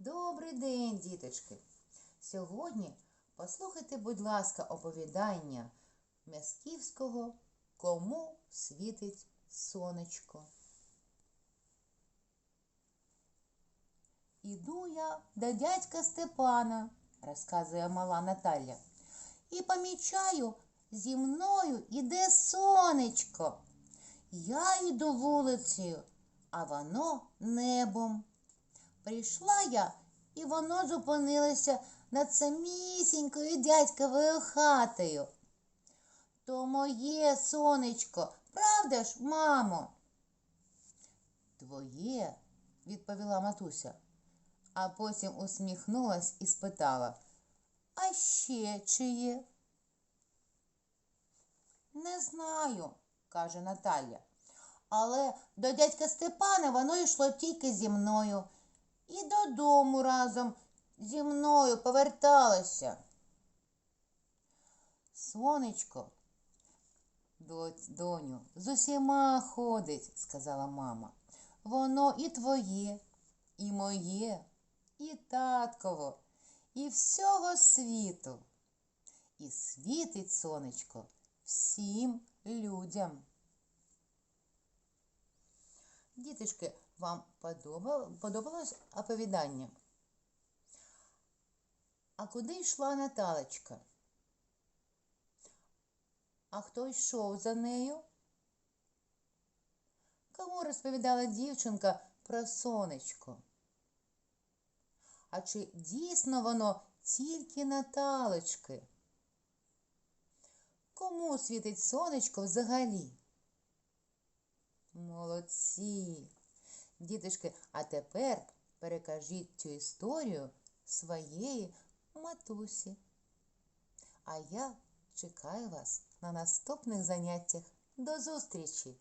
Добрий день, діточки! Сьогодні послухайте, будь ласка, оповідання Мясківського Кому світить сонечко. Іду я до дядька Степана, розказує мала Наталя, і помічаю, зі мною іде сонечко. Я йду вулицею, а воно небом. Прийшла я, і воно зупинилося над самісінькою дядьковою хатою. То моє сонечко, правда ж, мамо? Твоє, відповіла матуся, а потім усміхнулась і спитала, а ще чиє? Не знаю, каже Наталя. Але до дядька Степана воно йшло тільки зі мною. І додому разом зі мною поверталося. Сонечко, доню, з усіма ходить, сказала мама. Воно і твоє, і моє, і татково, і всього світу. І світить сонечко всім людям. Діточки, вам подобалось оповідання? А куди йшла Наталочка? А хто йшов за нею? Кому розповідала дівчинка про сонечко? А чи дійсно воно тільки Наталочки? Кому світить сонечко взагалі? Молодці. Діточки, а тепер перекажіть цю історію своєї матусі. А я чекаю вас на наступних заняттях. До зустрічі!